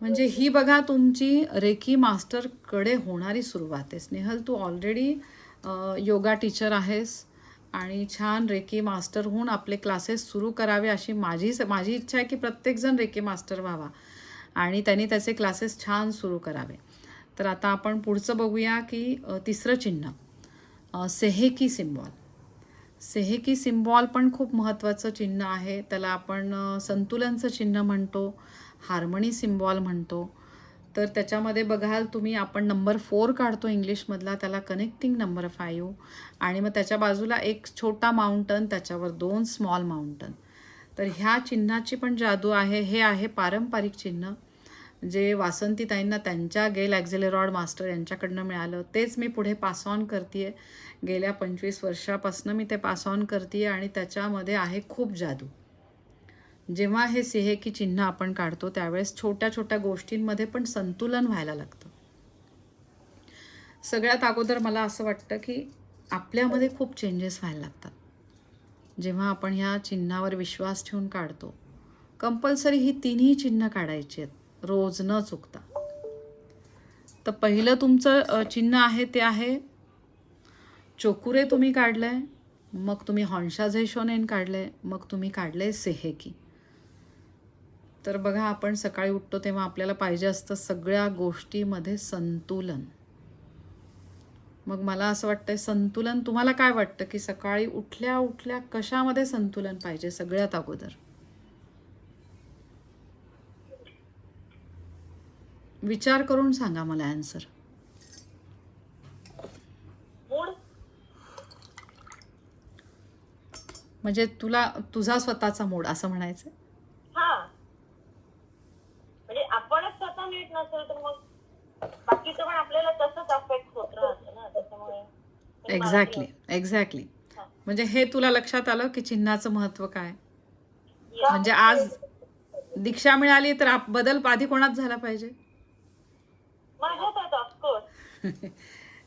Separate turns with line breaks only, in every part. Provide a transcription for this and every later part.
म्हणजे ही बघा तुमची रेकी मास्टरकडे होणारी सुरुवात आहे. स्नेहल तू ऑलरेडी योगा टीचर आहेस आणि छान रेकी मास्टर होऊन आपले क्लासेस सुरू करावे अशी माझी माझी इच्छा आहे की प्रत्येकजण रेकी मास्टर व्हावा आणि त्यांनी त्याचे क्लासेस छान सुरू करावे. तर आता आपण पुढचं बघूया की तिसरं चिन्ह सेहेकी सिम्बॉल. सेहेकी सिम्बॉल पण खूप महत्त्वाचं चिन्ह आहे. त्याला आपण संतुलनचं चिन्ह म्हणतो. हार्मनी सिम्बॉल म्हणतो. तर त्याच्यामध्ये बघाल तुम्ही आपण नंबर फोर काढतो इंग्लिशमधला त्याला कनेक्टिंग नंबर फाईव्ह आणि मग त्याच्या बाजूला एक छोटा माउंटन त्याच्यावर दोन स्मॉल माउंटन तर ह्या चिन्हाची पण जादू आहे. हे आहे पारंपरिक चिन्ह. जे वासंतीताईंना त्यांच्या गेल ॲक्झेलेरॉड मास्टर यांच्याकडनं मिळालं. तेच मी पुढे पास ऑन करते गेल्या पंचवीस वर्षापासून मी ते पास ऑन करते आणि त्याच्यामध्ये आहे खूप जादू. जेव्हा हे सिहेकी चिन्ह आपण काढतो त्यावेळेस छोट्या छोट्या गोष्टींमध्ये पण संतुलन व्हायला लागतं. सगळ्यात अगोदर मला असं वाटतं की आपल्यामध्ये खूप चेंजेस व्हायला लागतात. जेव्हा आपण ह्या चिन्हावर विश्वास ठेवून काढतो कंपल्सरी ही तिन्ही चिन्ह काढायची आहेत. रोज न चुकता. तर पहिलं तुमचं चिन्ह आहे ते आहे चोकुरे तुम्ही काढलं आहे मग तुम्ही हॉन्शा झेशोनेन आहे मग तुम्ही काढलं आहे सेहेकी. तर बघा आपण सकाळी उठतो तेव्हा आपल्याला पाहिजे असतं सगळ्या गोष्टीमध्ये संतुलन. मग मला असं वाटतंय संतुलन तुम्हाला काय वाटतं की सकाळी उठल्या उठल्या कशामध्ये संतुलन पाहिजे सगळ्यात अगोदर? विचार करून सांगा मला आन्सर म्हणजे तुला तुझा स्वतःचा मूड असं म्हणायचं
हा म्हणजे आपणच स्वतः नीट नसेल तर मग बाकीचं पण आपल्याला तसंच अफेक्ट होत राहतं ना त्याच्यामुळे ते
एक्झॅक्टली एक्झॅक्टली. म्हणजे हे तुला लक्षात आलं की चिन्हाचं महत्त्व काय? म्हणजे आज दीक्षा मिळाली तर आप- बदल आधी कोणात झाला पाहिजे?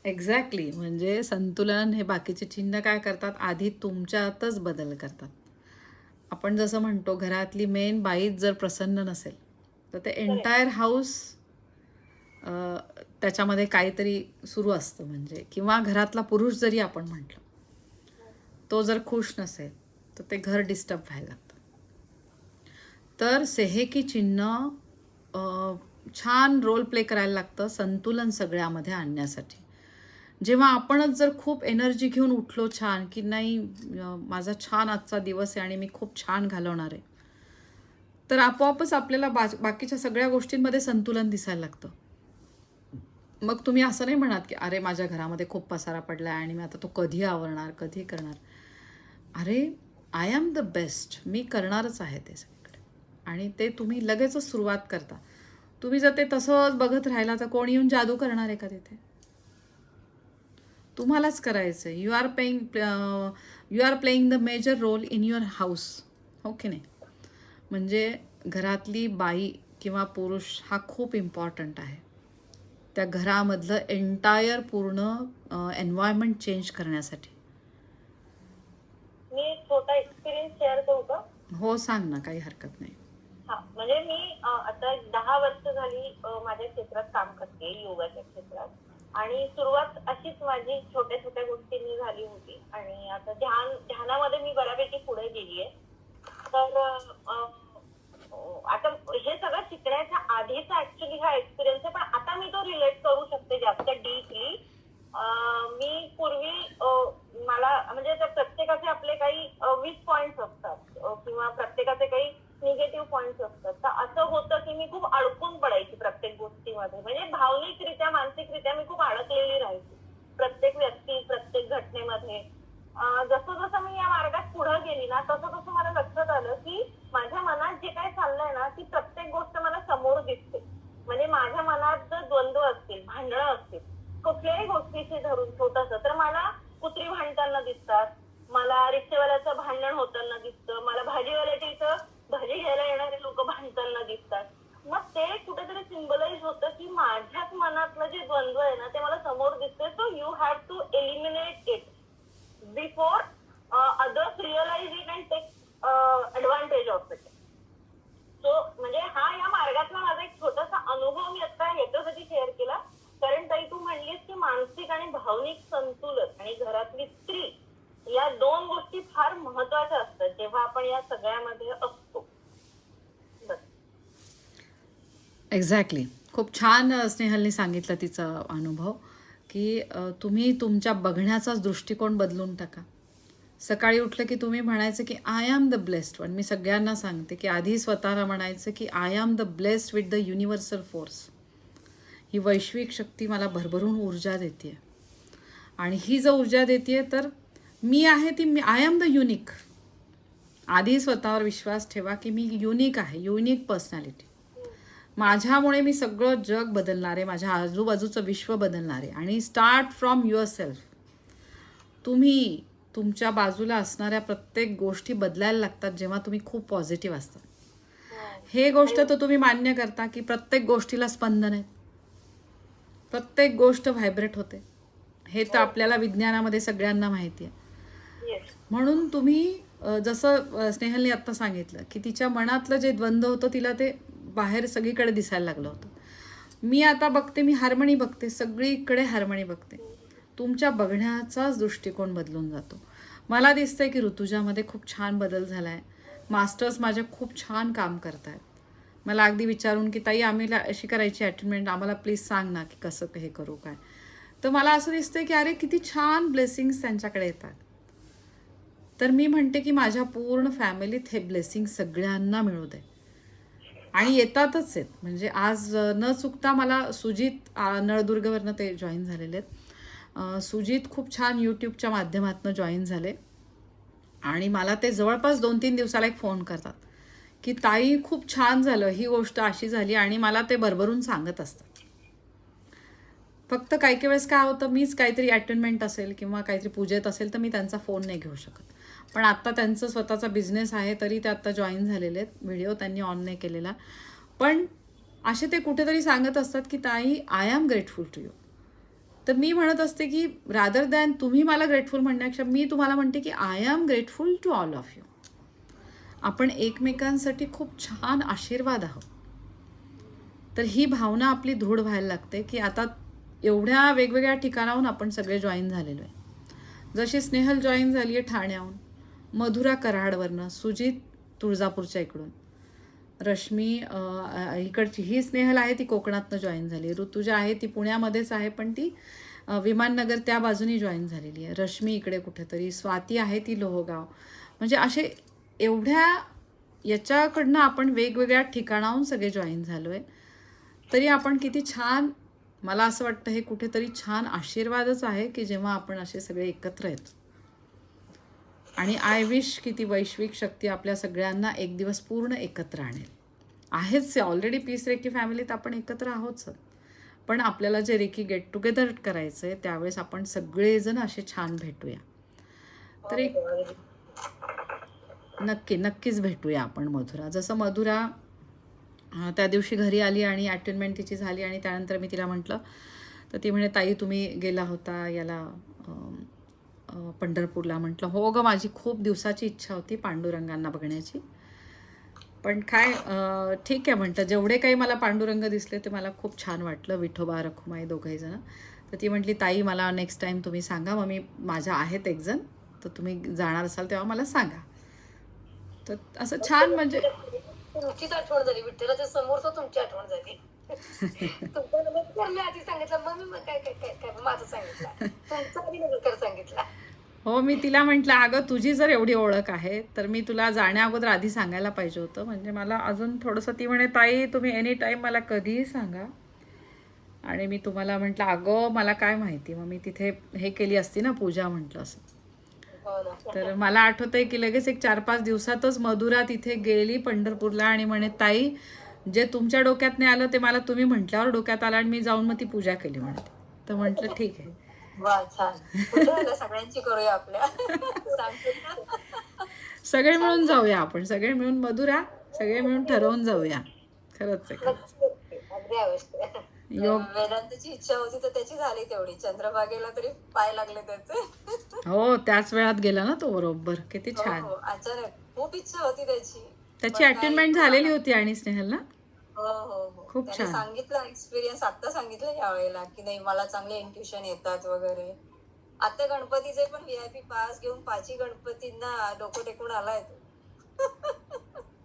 एक्झॅक्टली म्हणजे संतुलन हे बाकीचे चिन्ह काय करतात? आधी तुमच्यातच बदल करतात. आपण जसं म्हणतो घरातली मेन बाईच जर प्रसन्न नसेल तर ते एंटायर हाऊस त्याच्यामध्ये काहीतरी सुरू असतं म्हणजे. किंवा घरातला पुरुष जरी आपण म्हटलं तो जर खुश नसेल तर ते घर डिस्टर्ब व्हायला लागतं. तर सेहेकी चिन्ह छान रोल प्ले करायला लागतं संतुलन सगळ्यामध्ये आणण्यासाठी. जेव्हा आपणच जर खूप एनर्जी घेऊन उठलो छान की नाही माझा छान आजचा दिवस आहे आणि मी खूप छान घालवणार आहे तर आपोआपच आपल्याला बा बाकीच्या सगळ्या गोष्टींमध्ये संतुलन दिसायला लागतं. मग तुम्ही असं नाही म्हणत की अरे माझ्या घरामध्ये खूप पसारा पडला आहे आणि मी आता तो कधी आवरणार कधी करणार. अरे आय एम द बेस्ट मी करणारच आहे ते सगळीकडे. आणि ते तुम्ही लगेचच सुरुवात करता. तुम्ही जर ते तसंच बघत राहिला तर कोण येऊन जादू करणार आहे का तिथे? तुम्हालाच करायचं आहे you are paying you are playing the major role in your house हो की नाही? म्हणजे घरातली बाई किंवा पुरुष हा खूप इम्पॉर्टंट आहे. त्या घरामधलं एंटायर पूर्ण एन्व्हायरमेंट चेंज करण्यासाठी.
मी छोटा एक्सपिरियन्स शेअर करू का?
हो सांग ना काही हरकत नाही.
हा म्हणजे मी आता दहा वर्ष झाली माझ्या क्षेत्रात काम करते योगाच्या क्षेत्रात. आणि सुरुवात अशीच माझी छोट्या छोट्या गोष्टींनी झाली होती. आणि आता ध्यान ध्यानामध्ये मी बऱ्यापैकी पुढे गेली आहे तर आता हे सगळं शिकण्याच्या आधीचा ऍक्च्युली हा एक्सपिरियन्स आहे पण आता मी तो रिलेट करू शकते जास्त डीपली मी पूर्वी मला म्हणजे प्रत्येकाचे आपले काही वीस पॉइंट्स असतात किंवा प्रत्येकाचे काही निगेटिव्ह पॉइंट्स असतात तर असं होतं की मी खूप अडकून पडायची प्रत्येक गोष्टीमध्ये. म्हणजे भावनिकरित्या मानसिकरित्या मी खूप अडकलेली राहायची. प्रत्येक व्यक्ती प्रत्येक घटनेमध्ये. जसं जसं मी या मार्गात पुढे गेली ना तसं तसं मला लक्षात आलं की मनात जे काय चाललंय ना ती प्रत्येक गोष्ट मला समोर दिसते. म्हणजे माझ्या मनात जर द्वंद्व असतील भांडणं असतील कुठल्याही गोष्टीशी धरून छोटस तर मला कुत्री भांडताना दिसतात मला रिक्षावाल्याचं भांडण होताना दिसतं मला भाजीवाल्याच्या इथं भाजी घ्यायला येणारे लोक भांडताना दिसतात. मग ते कुठेतरी सिम्बलाइज होतं की माझ्याच मनातलं जे द्वंद्व आहे ना ते मला समोर दिसते so you have to eliminate it before others realize it and take advantage of it so म्हणजे हा या मार्गातला माझा एक छोटासा अनुभव मी आता याच्यासाठी शेअर केला. कारण ताई तू म्हणलीस की मानसिक आणि भावनिक संतुलन आणि घरातली स्त्री या दोन गोष्टी फार महत्त्वाच्या असतात जेव्हा आपण या सगळ्यामध्ये असतो.
एक्झॅक्टली खूप छान स्नेहलने सांगितलं तिचा अनुभव की तुम्ही तुमच्या बघण्याचाच दृष्टिकोन बदलून टाका. सकाळी उठलं की तुम्ही म्हणायचं की I am the blessed one मी सगळ्यांना सांगते की आधी स्वतःला म्हणायचं की I am the blessed with the universal force ही वैश्विक शक्ती मला भरभरून ऊर्जा देते आणि ही जर ऊर्जा देते तर मी आहे ती मी आय एम द युनिक आधी स्वतःवर विश्वास ठेवा की मी युनिक आहे युनिक पर्सनॅलिटी माझ्यामुळे मी सगळं जग बदलणार आहे माझ्या आजूबाजूचं विश्व बदलणार. आहे आणि स्टार्ट फ्रॉम युअर सेल्फ तुम्ही तुमच्या बाजूला असणाऱ्या प्रत्येक गोष्टी बदलायला लागतात जेव्हा तुम्ही खूप पॉझिटिव्ह असतात हे गोष्ट तर तुम्ही मान्य करता की प्रत्येक गोष्टीला स्पंदन आहे. प्रत्येक गोष्ट व्हायब्रेट होते. हे तर आपल्याला विज्ञानामध्ये सगळ्यांना माहिती आहे. म्हणून तुम्ही जसं स्नेहलने आत्ता सांगितलं की तिच्या मनातलं जे द्वंद्व होतं तिला ते बाहेर सगळीकडे दिसायला लागलं होतं. मी आता बघते मी हार्मनी बघते सगळीकडे हार्मनी बघते. तुमच्या बघण्याचाच दृष्टिकोन बदलून जातो. मला दिसतंय की ऋतुजामध्ये खूप छान बदल झाला आहे मास्टर्स माझे खूप छान काम करत आहेत मला अगदी विचारून की ताई आम्ही अशी करायची अटेंडमेंट आम्हाला प्लीज सांग ना की कसं हे करू काय? तर मला असं दिसतंय की अरे किती छान ब्लेसिंग्स त्यांच्याकडे येतात. तर मी म्हणते की माझ्या पूर्ण फॅमिलीत हे ब्लेसिंग सगळ्यांना मिळू दे. आणि येतातच आहेत म्हणजे आज न चुकता मला सुजित नळदुर्गवरनं ते जॉईन झालेले आहेत. सुजित खूप छान यूट्यूबच्या माध्यमातून जॉईन झाले. आणि मला ते जवळपास दोन तीन दिवसाला एक फोन करतात. की ताई खूप छान झालं. ही गोष्ट अशी झाली आणि मला ते भरभरून सांगत असतात. फक्त काही काही वेळेस काय होतं मीच काहीतरी अटेंडमेंट असेल किंवा काहीतरी पूजेत असेल तर मी त्यांचा फोन नाही घेऊ शकत. पण आत्ता त्यांचं स्वतःचा बिझनेस आहे तरी ते आत्ता जॉईन झालेले आहेत. व्हिडिओ त्यांनी ऑन नाही केलेला. पण असे ते कुठेतरी सांगत असतात की ताई I am grateful to you तर मी म्हणत असते की रादर दॅन तुम्ही मला ग्रेटफुल म्हणण्यापेक्षा मी तुम्हाला म्हणते की I am grateful to all of you आपण एकमेकांसाठी खूप छान आशीर्वाद आहोत. तर ही भावना आपली दृढ व्हायला लागते की आता एवढ्या वेगवेगळ्या ठिकाणाहून आपण सगळे जॉईन झालेलो आहे. जशी स्नेहल जॉईन झाली आहे ठाण्याहून मधुरा कराडवरनं सुजित तुळजापूरच्या इकडून. रश्मी इकडची ही स्नेहल आहे ती कोकणातनं जॉईन झाली ऋतुजा आहे ती पुण्यामध्येच आहे पण ती विमाननगर त्या बाजूनी जॉईन झालेली आहे. रश्मी इकडे कुठेतरी स्वाती आहे ती लोहगाव. म्हणजे असे एवढ्या याच्याकडनं आपण वेगवेगळ्या ठिकाणाहून सगळे जॉईन झालो आहे तरी आपण किती छान मला असं वाटतं हे कुठेतरी छान आशीर्वादच आहे की जेव्हा आपण असे सगळे एकत्र येतो. आणि आय विश की ती वैश्विक शक्ती आपल्या सगळ्यांना एक दिवस पूर्ण एकत्र आणेल. आहेच ऑलरेडी पीस रेकी फॅमिलीत आपण एकत्र आहोतच. पण आपल्याला जे रेकी गेट टुगेदर करायचं आहे त्यावेळेस आपण सगळेजण असे छान भेटूया. तर एक नक्की नक्कीच भेटूया आपण मधुरा. जसं मधुरा त्या दिवशी घरी आली आणि अटेनमेंट तिची झाली आणि त्यानंतर मी तिला म्हटलं तर ती म्हणे ताई तुम्ही गेला होता याला पंढरपूरला म्हटलं हो गं माझी खूप दिवसाची इच्छा होती पांडुरंगांना बघण्याची. पण काय ठीक आहे म्हटलं जेवढे काही मला पांडुरंग दिसले ते मला खूप छान वाटलं विठोबा रखुमाई दोघंहीजणं तर ती म्हटली ताई मला नेक्स्ट टाईम तुम्ही सांगा मग मी माझ्या आहेत एक जण तर तुम्ही जाणार असाल तेव्हा मला सांगा. तर असं छान म्हणजे
तुमचीच आठवण झाली विठ्ठलाच्या समोरच तुमची आठवण झाली. तुमचा नमस्कार मी आधी सांगितलं मग मी मग काय काय काय काय? माझं सांगितलं. तुमचा आधी नमस्कार सांगितला.
हो मी तिला म्हटलं अगं तुझी जर एवढी ओळख आहे तर मी तुला जाण्या अगोदर आधी सांगायला पाहिजे होतं. म्हणजे मला अजून थोडंसं ती म्हणे ताई तुम्ही एनी टाईम मला कधीही सांगा. आणि मी तुम्हाला म्हटलं अगं मला काय माहिती? मग मी तिथे हे केली असती ना पूजा म्हटलं असं.
हो
तर मला आठवतंय की लगेच एक चार पाच दिवसातच मधुरा तिथे गेली पंढरपूरला आणि म्हणे ताई जे तुमच्या डोक्यात नाही आलं ते मला तुम्ही म्हटल्यावर डोक्यात आलं आणि मी जाऊन मग ती पूजा केली म्हणते. तर म्हटलं ठीक आहे?
सगळ्यांची करूया आपल्या.
सगळे मिळून जाऊया आपण. सगळे मिळून मधुरा सगळे मिळून ठरवून जाऊया. खरंच योग
वेदांताची इच्छा होती तर त्याची झाली तेवढी. चंद्रभागेला तरी पाय लागले त्याचे.
हो त्याच वेळात गेला ना तो बरोबर. किती
हो
छान.
हो अचानक. खूप इच्छा होती त्याची.
त्याची
काय-
झालेली होती आणि स्नेहल ना
हो हो हो.
खूप
त्याने
छान.
सांगितलं एक्सपिरियन्स आता सांगितलं यावेळेला की नाही मला चांगले इंट्युशन येतात वगैरे. आता गणपतीचे पण व्हीआयपी पास घेऊन पाची गणपतींना डोकं टेकून आलाय तो.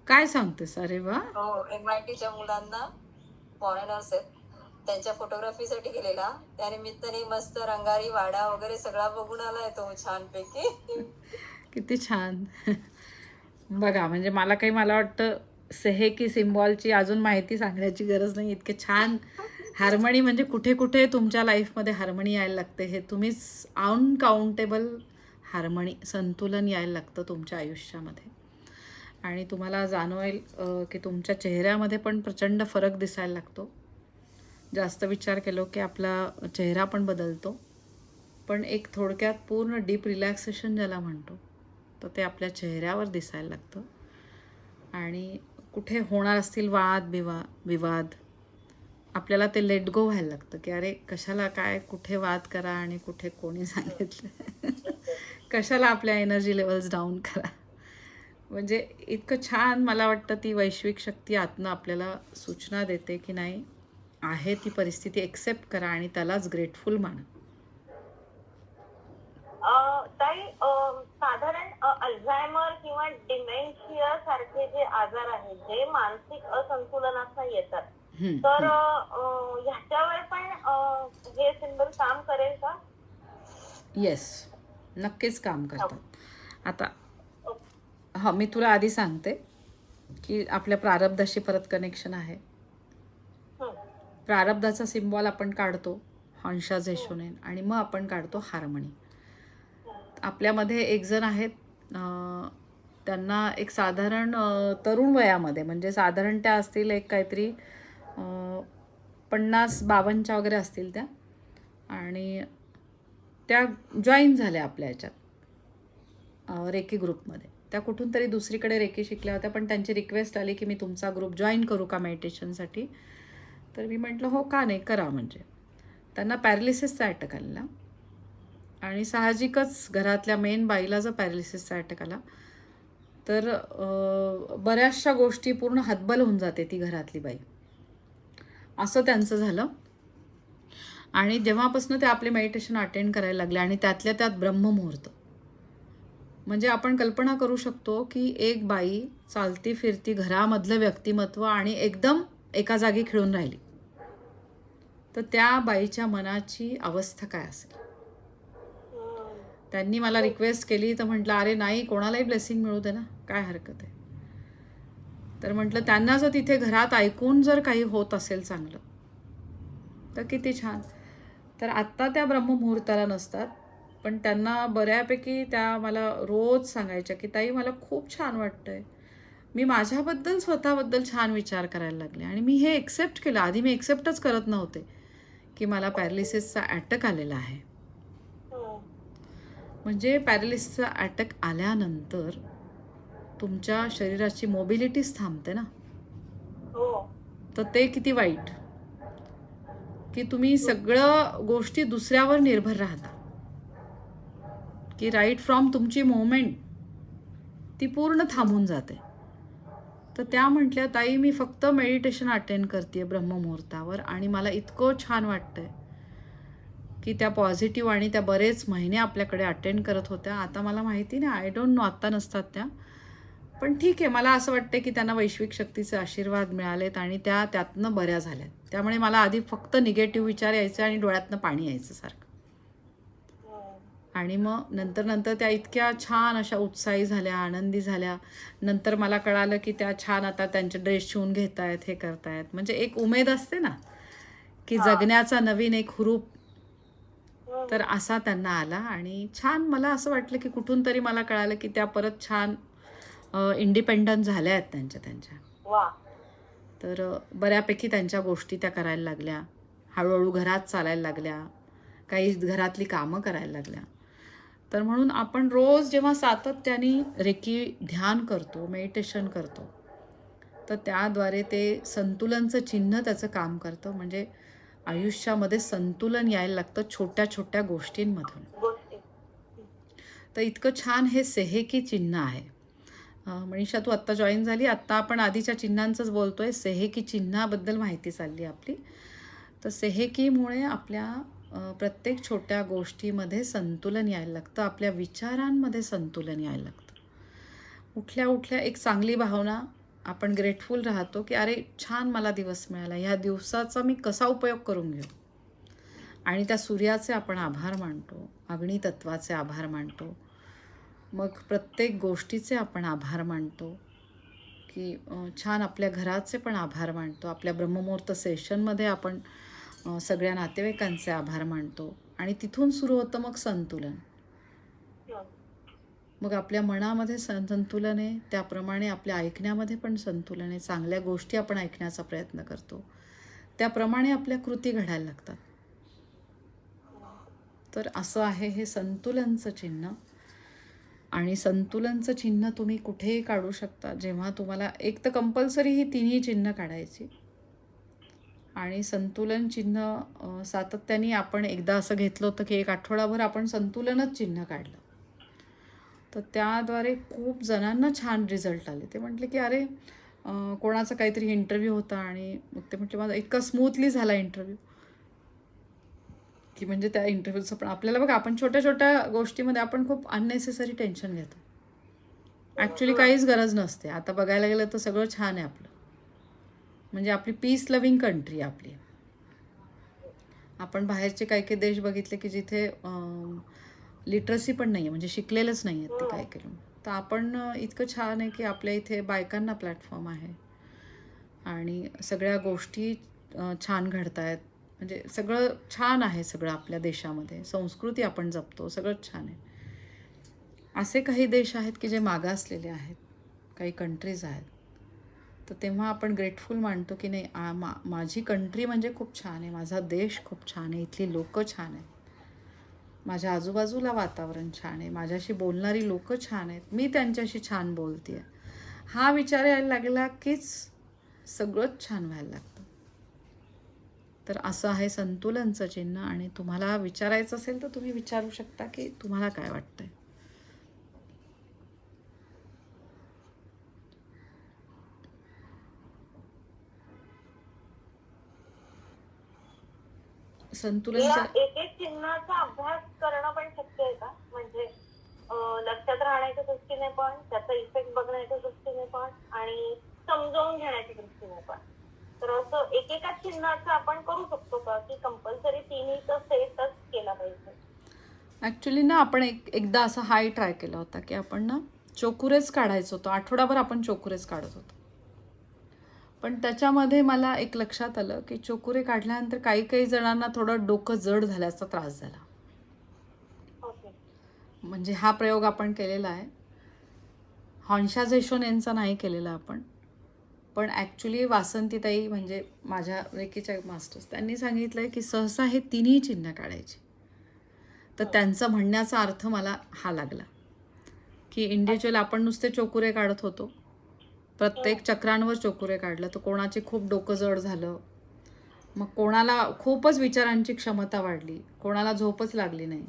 काय सांगतेस? अरे वा.
हो एम आय टीच्या मुलांना
फॉरेनर्स आहेत. त्यांच्या फोटोग्राफीसाठी गेलेला. त्या निमित्ताने मस्त रंगारी वाडा वगैरे सगळा बघून आलाय तो छानपैकी.
किती छान. बघा म्हणजे मला काही मला वाटतं सेहेकी सिम्बॉलची अजून माहिती सांगण्याची गरज नाही. इतके छान हार्मनी म्हणजे कुठे कुठे तुमच्या लाईफमध्ये हार्मनी यायला लागते हे तुम्हीच अनकाउंटेबल हार्मनी संतुलन यायला लागतं तुमच्या आयुष्यामध्ये. आणि तुम्हाला जाणवेल की तुमच्या चेहऱ्यामध्ये पण प्रचंड फरक दिसायला लागतो. जास्त विचार केलो की आपला चेहरा पण बदलतो. पण एक थोडक्यात पूर्ण डीप रिलॅक्सेशन ज्याला म्हणतो तर ते आपल्या चेहऱ्यावर दिसायला लागतं. आणि कुठे होणार असतील वाद विवा विवाद आपल्याला ते लेट गो व्हायला लागतं की अरे कशाला काय कुठे वाद करा आणि कुठे कोणी सांगितलं? कशाला आपल्या एनर्जी लेवल्स डाऊन करा? म्हणजे इतकं छान मला वाटतं ती वैश्विक शक्ती आतनं आपल्याला सूचना देते की नाही आहे ती परिस्थिती एक्सेप्ट करा आणि त्यालाच ग्रेटफुल माना
अं, ताई अं, साधारण अल्झायमर किंवा डिमेन्शिया सारखे जे आजार आहेत जे मानसिक असंतुलनात येतात. तर ह्याच्यावर पण हे सिम्बल काम करेल का?
येस नक्कीच काम करतात. आता हां मी तुला आधी सांगते की आपल्या प्रारब्धाशी परत कनेक्शन आहे.
हं.
प्रारब्धाचा सिम्बॉल आपण काढतो हंशा झेशोनेन आणि मग आपण काढतो हार्मनी आपल्यामध्ये एक जण आहेत त्यांना एक साधारण तरुण वयामध्ये म्हणजे साधारण त्या असतील एक काहीतरी पन्नास बावन्नच्या वगैरे असतील त्या. आणि त्या जॉईन झाल्या आपल्या ह्याच्यात रेकी ग्रुपमध्ये. त्या कुठून तरी दुसरीकडे रेकी शिकल्या होत्या पण त्यांची रिक्वेस्ट आली की मी तुमचा ग्रुप जॉईन करू का मेडिटेशनसाठी? तर मी म्हटलं हो का नाही करा म्हणजे. त्यांना पॅरालिसिसचा अटॅक आलेला. आणि साहजिकच घरातल्या मेन बाईला जर पॅरालिसिसचा अटॅक आला तर बऱ्याचशा गोष्टी पूर्ण हतबल होऊन जाते ती घरातली बाई. असं त्यांचं झालं. आणि जेव्हापासून ते आपले मेडिटेशन अटेंड करायला लागले आणि त्यातल्या त्यात ब्रह्ममुहूर्त. म्हणजे आपण कल्पना करू शकतो की एक बाई चालती फिरती घरामधलं व्यक्तिमत्व आणि एकदम एका जागी खिळून राहिली. तर त्या बाईच्या मनाची अवस्था काय असेल? त्यांनी मला रिक्वेस्ट केली तर म्हटलं अरे नाही कोणालाही ब्लेसिंग मिळू दे ना काय हरकत आहे? तर म्हटलं त्यांना जर तिथे घरात ऐकून जर काही होत असेल चांगलं तर किती छान. तर आत्ता त्या ब्रह्ममुहूर्ताला नसतात पण त्यांना बऱ्यापैकी त्या मला रोज सांगायच्या की ताई मला खूप छान वाटतं आहे मी माझ्याबद्दल स्वतःबद्दल छान विचार करायला लागले आणि मी हे एक्सेप्ट केलं. आधी मी एक्सेप्टच करत नव्हते की मला पॅरालिसिसचा ॲटक आलेला आहे. म्हणजे पॅरालिसचा अटॅक आल्यानंतर तुमच्या शरीराची मोबिलिटीच थांबते ना?
हो.
तर ते किती वाईट? की तुम्ही सगळं गोष्टी दुसऱ्यावर निर्भर राहता. की राईट फ्रॉम तुमची मुवमेंट ती पूर्ण थांबून जाते. तर त्या म्हटल्या ताई मी फक्त मेडिटेशन अटेंड करते ब्रह्ममुहूर्तावर आणि मला इतकं छान वाटतंय की त्या पॉझिटिव्ह आणि त्या बरेच महिने आपल्याकडे अटेंड करत होत्या. आता मला माहिती नाही आय डोंट नो आत्ता नसतात त्या. पण ठीक आहे मला असं वाटतं की त्यांना वैश्विक शक्तीचे आशीर्वाद मिळालेत आणि त्या त्यातनं बऱ्या झाल्यात. त्यामुळे मला आधी फक्त निगेटिव्ह विचार यायचे आणि डोळ्यातनं पाणी यायचं सारखं. आणि मग नंतर नंतर त्या इतक्या छान अशा उत्साही झाल्या आनंदी झाल्या. नंतर मला कळालं की त्या छान आता त्यांचे ड्रेस शिवून घेत आहेत हे करतायत. म्हणजे एक उमेद असते ना की जगण्याचा नवीन एक हुरूप. तर असा त्यांना आला आणि छान मला असं वाटलं की कुठून तरी मला कळालं की त्या परत छान इंडिपेंडंट झाल्या आहेत त्यांच्या त्यांच्या. तर बऱ्यापैकी त्यांच्या गोष्टी त्या करायला लागल्या. हळूहळू घरात चालायला लागल्या. काही घरातली कामं करायला लागल्या. तर म्हणून आपण रोज जेव्हा सातत्याने रेकी ध्यान करतो मेडिटेशन करतो तर त्याद्वारे ते संतुलनचं चिन्ह त्याचं काम करतं. म्हणजे आयुष्यामध्ये संतुलन यायला लागतं छोट्या छोट्या गोष्टींमधून. तर इतकं छान हे सेहेकी चिन्ह आहे. मनीषा तू आत्ता जॉईन झाली. आत्ता आपण आधीच्या चिन्हांचंच बोलतोय. सेहेकी चिन्हाबद्दल माहिती चालली आपली. तर सेहेकीमुळे आपल्या प्रत्येक छोट्या गोष्टीमध्ये संतुलन यायला लागतं. आपल्या विचारांमध्ये संतुलन यायला लागतं. उठल्या उठल्या एक चांगली भावना आपण ग्रेटफुल राहतो की अरे छान मला दिवस मिळाला. ह्या दिवसाचा मी कसा उपयोग करून घेऊ? आणि त्या सूर्याचे आपण आभार मानतो अग्नितत्वाचे आभार मानतो. मग प्रत्येक गोष्टीचे आपण आभार मानतो की छान आपल्या घराचे पण आभार मानतो. आपल्या ब्रह्ममुहूर्त सेशनमध्ये आपण सगळ्या नातेवाईकांचे आभार मानतो. आणि तिथून सुरू होतं मग संतुलन. मग आपल्या मनामध्ये सं- संतुलन आहे त्याप्रमाणे आपल्या ऐकण्यामध्ये पण संतुलन आहे चांगल्या गोष्टी आपण ऐकण्याचा प्रयत्न करतो. त्याप्रमाणे आपल्या कृती घडायला लागतात. तर असं आहे हे संतुलनचं चिन्ह. आणि संतुलनचं चिन्ह तुम्ही कुठेही काढू शकता. जेव्हा तुम्हाला एक तर कंपल्सरी ही तिन्ही चिन्ह काढायची. आणि संतुलन चिन्ह सातत्याने आपण एकदा असं घेतलं होतं की एक आठवडाभर आपण संतुलनच चिन्ह काढलं. तर त्याद्वारे खूप जणांना छान रिझल्ट आले. ते म्हटले की अरे कोणाचा काहीतरी इंटरव्ह्यू होता आणि मग ते म्हटले माझा इतका स्मूथली झाला इंटरव्ह्यू की म्हणजे त्या इंटरव्ह्यूचं पण आपल्याला बघा आपण छोट्या छोट्या गोष्टीमध्ये आपण खूप अननेसेसरी टेन्शन घेतो. ॲक्च्युली काहीच गरज नसते. आता बघायला गेलं तर सगळं छान आहे आपलं. म्हणजे आपली पीस लव्हिंग कंट्री आपली. आपण बाहेरचे काही काही देश बघितले की जिथे लिटरसी पण नाही आहे म्हणजे शिकलेलंच नाही आहेत ते काय करून. तर आपण इतकं छान आहे की आपल्या इथे बायकांना प्लॅटफॉर्म आहे. आणि सगळ्या गोष्टी छान घडत आहेत म्हणजे सगळं छान आहे सगळं आपल्या देशामध्ये. संस्कृती आपण जपतो सगळंच छान आहे. असे काही देश आहेत की जे मागासलेले आहेत. काही कंट्रीज आहेत. तर तेव्हा आपण ग्रेटफुल मानतो की नाही आ, मा माझी कंट्री म्हणजे खूप छान आहे माझा देश खूप छान आहे इथली लोकं छान आहेत. माझ्या आजूबाजूला वातावरण छान आहे. माझ्याशी बोलणारी लोकं छान आहेत. मी त्यांच्याशी छान बोलते हा विचार यायला लागला कीच सगळंच छान व्हायला लागतं. तर असं आहे संतुलनचं चिन्ह आणि तुम्हाला विचारायचं असेल तर तुम्ही विचारू शकता की तुम्हाला काय वाटतंय.
या एक चिन्हाचा अभ्यास करणं पण शक्य आहे का? म्हणजे लक्षात राहण्याच्या दृष्टीने पण त्याचा इफेक्ट बघण्याच्या दृष्टीने पण आणि समजावून घेण्याच्या दृष्टीने पण. तर असं एकेका चिन्हाचं आपण करू शकतो का? की कंपल्सरी तिन्हीचा सेटच केला पाहिजे?
ऍक्च्युली ना आपण एक एकदा असा हाय ट्राय केला होता की आपण ना चोकुरेच काढायचो होतो. आठवडाभर आपण चोकुरेच काढत होतो. पण त्याच्यामध्ये मला एक लक्षात आलं की चोकुरे काढल्यानंतर काही काही जणांना थोडं डोकं जड झाल्याचा त्रास झाला. म्हणजे हा प्रयोग आपण केलेला आहे. हॉन्शा झेशोन यांचा नाही केलेला आपण. पण ॲक्च्युली वासंतीताई म्हणजे माझ्या रेकीच्या मास्टर्स त्यांनी सांगितलं आहे की सहसा हे तिन्ही चिन्ह काढायचे. तर त्यांचा म्हणण्याचा अर्थ मला हा लागला. की इंडिव्हिज्युअल आपण नुसते चोकुरे काढत होतो. प्रत्येक चक्रांवर चोकुरे काढलं तर कोणाचे खूप डोकं जड झालं. मग कोणाला खूपच विचारांची क्षमता वाढली कोणाला झोपच लागली नाही.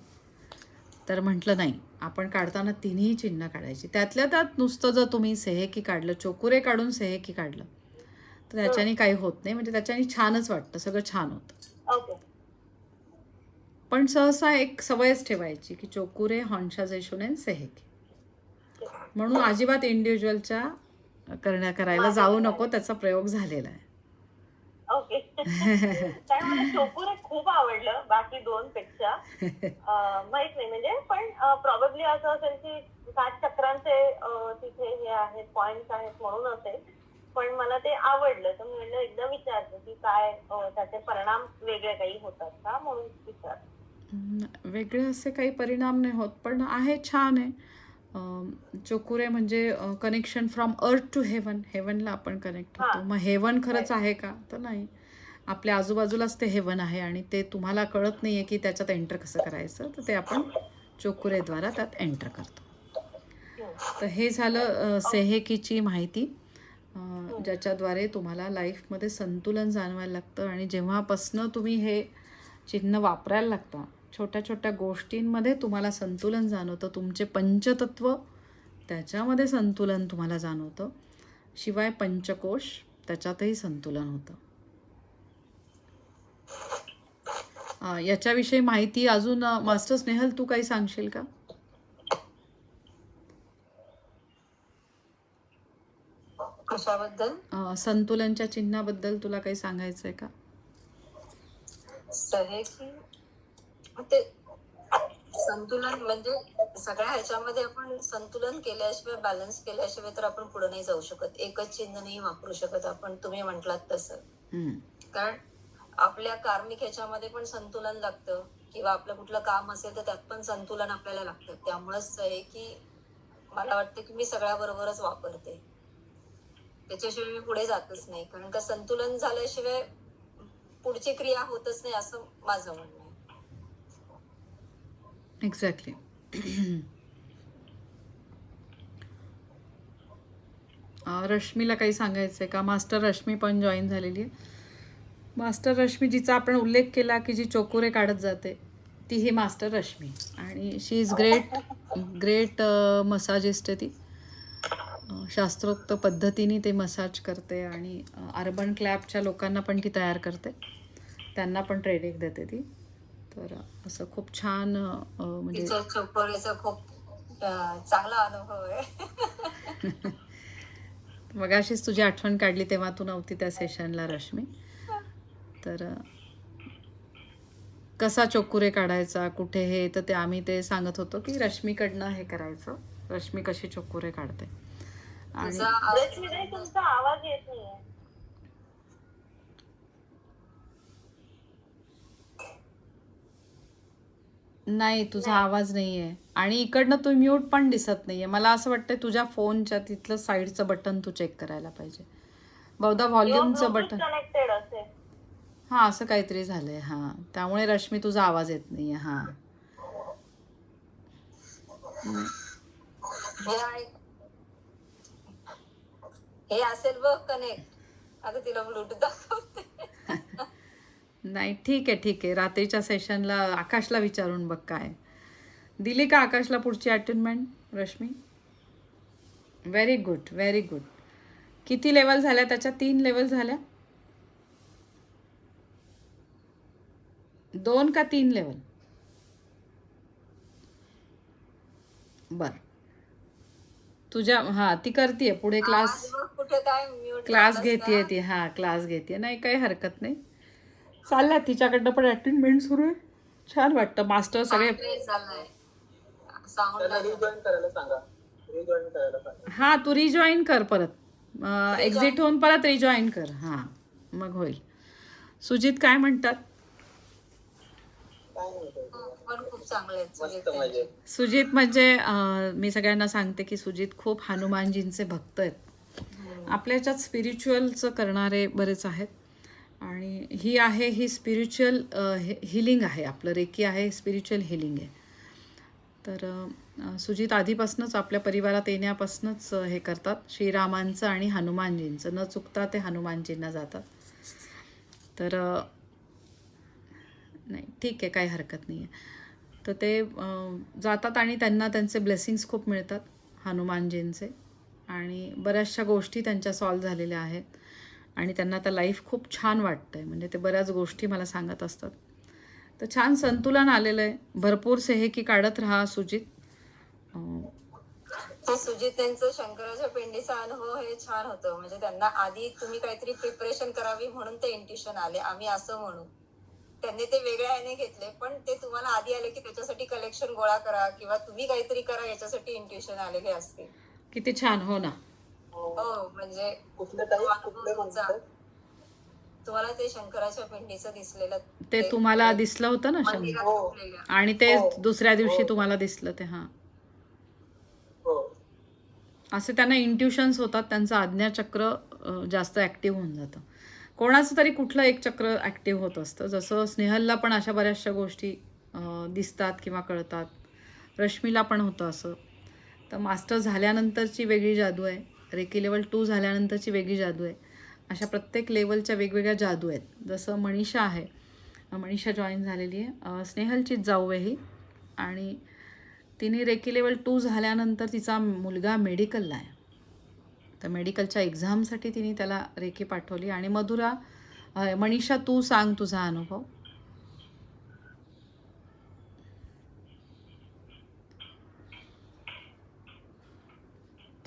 तर म्हटलं नाही आपण काढताना तिन्ही चिन्ह काढायची. त्यातल्या त्यात नुसतं जर तुम्ही सेहेकी काढलं चोकुरे काढून सेहेकी काढलं तर त्याच्याने काही होत नाही. म्हणजे त्याच्याने छानच वाटतं सगळं छान होतं. पण सहसा एक सवयच ठेवायची की चोकुरे हॉन्शाझेशोन सेहेकी. म्हणून अजिबात इंडिव्हिज्युअलच्या करण्या करायला जाऊ नको त्याचा प्रयोग झालेला आहे.
ओके. मला चोपूर खूप आवडलं बाकी दोन पेक्षा माहीत नाही म्हणजे पण प्रॉबेबली असं असेल की सात चक्रांचे तिथे हे आहेत पॉइंट आहेत म्हणून असेल. पण मला ते आवडलं तर मी म्हणलं एकदा विचारते की काय त्याचे परिणाम वेगळे काही होतात का? म्हणून विचार
वेगळे असे काही परिणाम नाही होत पण आहे छान आहे. चोकुरे म्हणजे connection from earth to heaven हेवनला आपण कनेक्ट होतो. मग हेवन खरंच आहे का? तर नाही. आपल्या आजूबाजूलाच ते हेवन आहे आणि ते तुम्हाला कळत नाही आहे की त्याच्यात एंटर कसं करायचं. तर ते आपण चोकुरेद्वारा त्यात एंटर करतो. तर हे झालं अ, सेहेकीची माहिती. अ, ज्याच्याद्वारे तुम्हाला लाईफमध्ये संतुलन जाणवायला लागतं आणि जेव्हापासनं तुम्ही हे चिन्ह वापरायला लागता छोट्या छोट्या गोष्टींमध्ये तुम्हाला संतुलन जाणवतं. तुमचे पंचतत्व त्याच्यामध्ये संतुलन तुम्हाला जाणवतं. शिवाय पंचकोश त्याच्यातही संतुलन होतं. याच्याविषयी माहिती अजून मास्टर स्नेहल तू काही सांगशील का?
कशाबद्दल?
संतुलनच्या चिन्हाबद्दल तुला काही सांगायचं आहे का
आहे की ते संतुलन म्हणजे सगळ्या ह्याच्यामध्ये आपण संतुलन केल्याशिवाय बॅलन्स केल्याशिवाय तर आपण पुढे नाही जाऊ शकत. एकच चिन्ह नाही वापरू शकत आपण तुम्ही म्हटलात तसं. कारण आपल्या कार्मिक ह्याच्यामध्ये पण संतुलन लागतं किंवा आपलं कुठलं काम असेल तर त्यात पण संतुलन आपल्याला लागतं. त्यामुळेच आहे की मला वाटतं की मी सगळ्याबरोबरच वापरते. त्याच्याशिवाय मी पुढे जातच नाही. कारण का संतुलन झाल्याशिवाय पुढची क्रिया होतच नाही असं माझं म्हणणं
एक्झॅक्टली रश्मीला काही सांगायचं आहे का? मास्टर रश्मी पण जॉईन झालेली आहे. मास्टर रश्मी जिचा आपण उल्लेख केला की जी चोकुरे काढत जाते ती ही मास्टर रश्मी. आणि she is great great massagist आहे ती. शास्त्रोक्त पद्धतीने ते मसाज करते आणि अर्बन क्लॅबच्या लोकांना पण ती तयार करते. त्यांना पण ट्रेनिंग देते ती. तर असं खूप छान म्हणजे
खूप चांगला अनुभव आहे.
मगाशीच तुझी आठवण काढली तेव्हा तू नव्हती त्या सेशनला रश्मी. तर कसा चोकुरे काढायचा कुठे हे तर ते आम्ही ते सांगत होतो की रश्मीकडनं हे करायचं. रश्मी कशी चोकुरे काढते. आणि
तुमचा आवाज येत नाहीये.
नाही तुझा आवाज नाही आहे आणि इकडनं तू म्यूट पण दिसत नाही आहे मला असं वाटतं तुझ्या फोनच्या तिथलं साईडचं बटन तू चेक करायला पाहिजे. बहुधा व्हॉल्यूमचं बटन
कनेक्टेड असेल.
हां असं काहीतरी झालंय हां. त्यामुळे रश्मी तुझा आवाज येत नाही आहे हां.
हे हे असेल बघ कनेक्ट. आता तिला ब्लूटूथ दाखवते.
नाही ठीक आहे ठीक आहे. रात्रीच्या सेशनला आकाशला विचारून बघ काय. दिली का आकाशला पुढची attunement Rashmi? Very good very good किती लेवल झाल्या त्याच्या? तीन लेवल झाल्या? दोन का तीन लेवल बर. तुझ्या हां ती करते पुढे क्लास क्लास घेते ती. हां क्लास घेते नाही काही हरकत नाही. चालल्या तिच्याकडनं पण अटेंडमेंट सुरू आहे. छान वाटतं मास्टर सगळे. हां तू रिजॉईन कर परत. एक्झिट होऊन परत रिजॉईन कर. हां मग होईल. सुजित काय म्हणतात?
काय म्हणतो
पण खूप चांगले आहेत सुजित
म्हणजे मी सगळ्यांना सांगते की सुजित खूप हनुमानजींचे भक्त आहेत. आपल्या ह्याच्यात स्पिरिच्युअलचं करणारे बरेच आहेत. आणि ही आहे ही स्पिरिच्युअल हिलिंग आहे. आपलं रेकी आहे स्पिरिच्युअल हिलिंग आहे. तर सुजित आधीपासूनच आपल्या परिवारात येण्यापासूनच हे करतात. श्रीरामांचं आणि हनुमानजींचं. न चुकता ते हनुमानजींना जातात. तर नाही ठीक आहे काही हरकत नाही आहे तर ते जातात आणि त्यांना त्यांचे ब्लेसिंग्स खूप मिळतात हनुमानजींचे. आणि बऱ्याचशा गोष्टी त्यांच्या सॉल्व झालेल्या आहेत. आणि त्यांना आता लाईफ खूप छान वाटतं आहे म्हणजे ते बऱ्याच गोष्टी मला सांगत असतात. तर छान संतुलन आलेलं आहे. भरपूर सेहेकी काढत राहा सुजित.
सुजित त्यांचं शंकराच्या पिंडीचा अनुभव हे छान होतं. म्हणजे त्यांना आधी तुम्ही काहीतरी प्रिपरेशन करावी म्हणून ते इंट्युशन आले. आम्ही असं म्हणू. त्यांनी ते वेगळ्या याने घेतले पण ते तुम्हाला आधी आले की त्याच्यासाठी कलेक्शन गोळा करा किंवा तुम्ही काहीतरी करा याच्यासाठी इंट्युशन आलेले असते.
किती छान. हो ना.
हो म्हणजे तुम्हाला ते शंकराच्या पिंडीचं दिसलेलं
ते तुम्हाला दिसलं होतं ना
हो.
झोपलेलं.
आणि ते
हो.
दुसऱ्या दिवशी
हो.
तुम्हाला दिसलं ते हां
हो
असे त्यांना इंट्युशन्स होतात त्यांचं आज्ञाचक्र जास्त ॲक्टिव्ह होऊन जातं कोणाचं तरी कुठलं एक चक्र ॲक्टिव्ह होत असतं जसं स्नेहलला पण अशा बऱ्याचशा गोष्टी दिसतात किंवा कळतात रश्मीला पण होतं असं तर मास्टर झाल्यानंतरची वेगळी जादू आहे रेकी लेवल टू झाल्यानंतरची वेगळी जादू आहे. अशा प्रत्येक लेवलच्या वेगवेगळ्या जादू आहेत. जसं मनीषा आहे. मनीषा जॉईन झालेली आहे. स्नेहलचीच जाऊ आहे ही. आणि तिने रेकी लेवल टू झाल्यानंतर तिचा मुलगा मेडिकलला आहे. तर मेडिकलच्या एक्झामसाठी तिने त्याला रेकी पाठवली. आणि मधुरा मनीषा तू सांग तुझा अनुभव.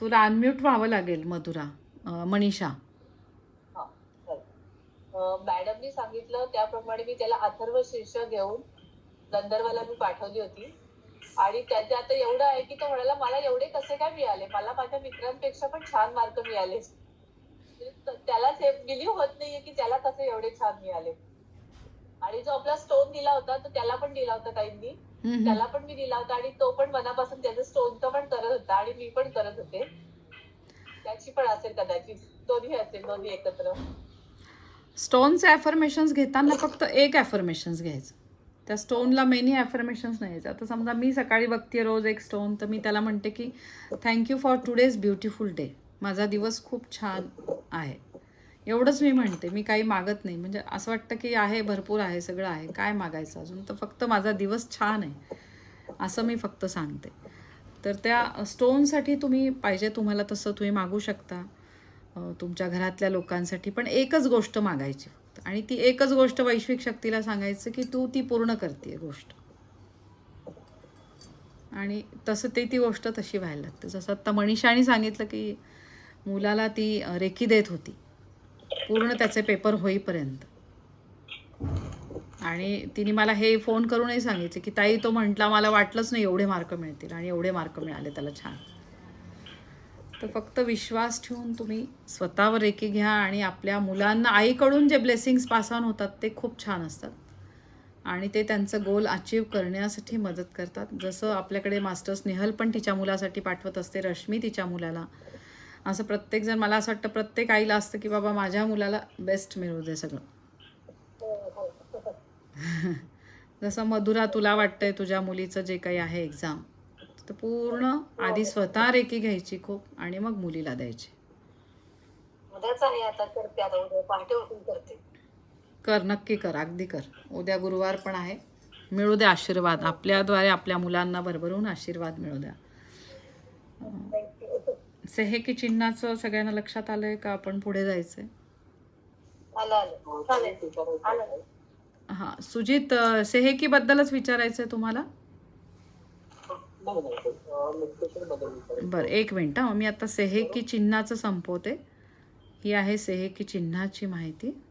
तुला अनम्यूट व्हावं लागेल मधुरा. मनीषा.
हा, मॅडमनी सांगितलं त्याप्रमाणे मी त्याला अथर्व शीर्ष घेऊन गंधर्वाला मी पाठवली होती. आणि त्याचे आता एवढं आहे की तो म्हणाला मला एवढे कसे काय मिळाले? मला माझ्या मित्रांपेक्षा पण छान मार्क मिळाले. त्याला त- बिलीव्ह होत नाहीये की त्याला कसे एवढे छान मिळाले. आणि जो आपला स्टोन दिला होता तो त्याला पण दिला होता
काहींनी
त्याला पण मी दिला होता आणि तो पण मनापासून त्याचं स्टोनचं पण करत होता आणि मी पण करत होते. त्याची पण असेल कदाचित. दोन्ही असेल दोन्ही एकत्र.
स्टोनचे ॲफर्मेशन्स घेताना फक्त एक ॲफर्मेशन्स घ्यायचं. त्या स्टोनला मेनी ॲफर्मेशन्स नाही घ्यायचं. आता समजा मी सकाळी बघते रोज एक स्टोन तर मी त्याला म्हणते की thank you for today's beautiful day माझा दिवस खूप छान आहे. एवढंच मी म्हणते मी काही मागत नाही. म्हणजे असं वाटतं की आहे भरपूर आहे सगळं आहे. काय मागायचं अजून? तर फक्त माझा दिवस छान आहे असं मी फक्त सांगते. तर त्या स्टोनसाठी तुम्ही पाहिजे तुम्हाला तसं तुम्ही मागू शकता तुमच्या घरातल्या लोकांसाठी. पण एकच गोष्ट मागायची फक्त. आणि ती एकच गोष्ट वैश्विक शक्तीला सांगायचं की तू ती पूर्ण करते गोष्ट. आणि तसं ते ती गोष्ट तशी व्हायला लागते. जसं आत्ता मनीषाने सांगितलं की मुलाला ती रेखी देत होती. पूर्ण त्याचे पेपर होईपर्यंत. आणि तिने मला हे फोन करूनही सांगितले की ताई तो म्हटला मला वाटलंच नाही एवढे मार्क मिळतील आणि एवढे मार्क मिळाले त्याला छान. तर फक्त विश्वास ठेवून तुम्ही स्वतःवर एकी घ्या आणि आपल्या मुलांना आईकडून जे ब्लेसिंग्स पास ऑन होतात ते खूप छान असतात. आणि ते त्यांचं गोल अचीव करण्यासाठी मदत करतात. जसं आपल्याकडे मास्टर्स नेहल पण तिच्या मुलासाठी पाठवत असते रश्मी तिच्या मुलाला असं प्रत्येकजण मला असं वाटतं प्रत्येक आईला असतं की बाबा माझ्या मुलाला बेस्ट मिळू दे सगळं. जसं मधुरा तुला वाटतंय तुझ्या मुलीचं जे काही आहे एक्झाम तर पूर्ण आधी स्वतः रेकी घ्यायची खूप आणि मग मुलीला द्यायची. कर नक्की कर अगदी कर. उद्या गुरुवार पण आहे. मिळू द्या आशीर्वाद. आपल्याद्वारे आपल्या मुलांना भरभरून आशीर्वाद मिळू द्या. सेहेकी चिन्हाचं सगळ्यांना लक्षात आलंय का आपण पुढे जायचंय. हां सुजित अं, सेहेकीबद्दलच विचारायचं आहे तुम्हाला बरं एक मिनटं. मी आता सेहेकी चिन्हाचं संपवते. ही आहे सेहेकी चिन्हाची माहिती.